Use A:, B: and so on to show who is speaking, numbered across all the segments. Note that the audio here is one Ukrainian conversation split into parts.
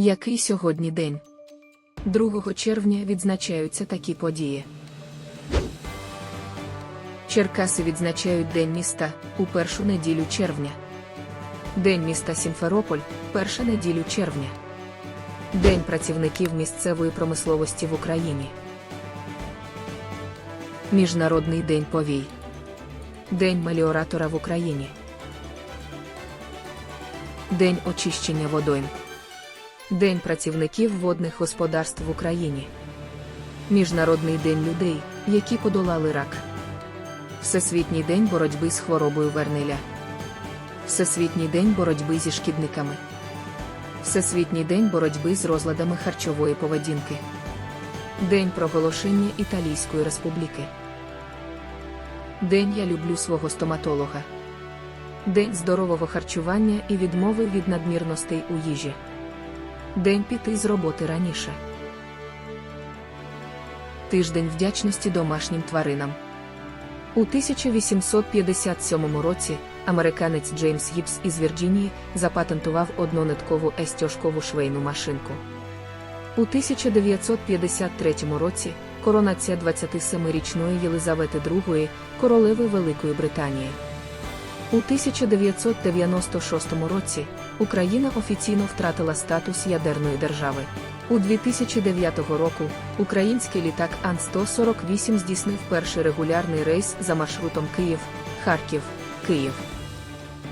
A: Який сьогодні день? 2 червня відзначаються такі події. Черкаси відзначають День міста у першу неділю червня. День міста Сімферополь перша неділю червня. День працівників місцевої промисловості в Україні. Міжнародний день повій. День меліоратора в Україні. День очищення водойм. День працівників водних господарств в Україні. Міжнародний день людей, які подолали рак. Всесвітній день боротьби з хворобою Верниля. Всесвітній день боротьби зі шкідниками. Всесвітній день боротьби з розладами харчової поведінки. День проголошення Італійської Республіки. День я люблю свого стоматолога. День здорового харчування і відмови від надмірностей у їжі. День піти з роботи раніше. Тиждень вдячності домашнім тваринам. У 1857 році американець Джеймс Гібс із Вірджинії запатентував однониткову естьошкову швейну машинку. У 1953 році коронація 27-річної Єлизавети II, королеви Великої Британії. У 1996 році Україна офіційно втратила статус ядерної держави. У 2009 року український літак Ан-148 здійснив перший регулярний рейс за маршрутом Київ, Харків, Київ.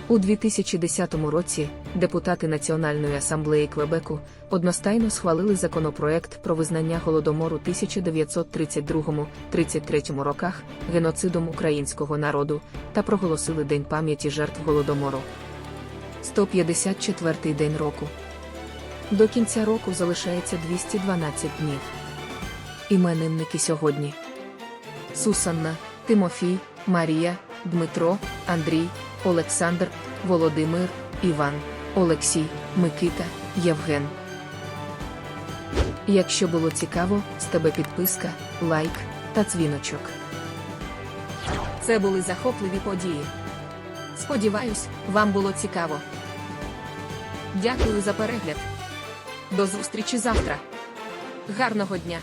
A: У 2010 році депутати Національної асамблеї Квебеку одностайно схвалили законопроект про визнання голодомору 1932-33 роках геноцидом українського народу та проголосили День пам'яті жертв голодомору. 154-й день року. До кінця року залишається 212 днів. Іменинники сьогодні: Сусанна, Тимофій, Марія, Дмитро, Андрій, Олександр, Володимир, Іван, Олексій, Микита, Євген. Якщо було цікаво, з тебе підписка, лайк та дзвіночок. Це були захопливі події. Сподіваюсь, вам було цікаво. Дякую за перегляд. До зустрічі завтра. Гарного дня!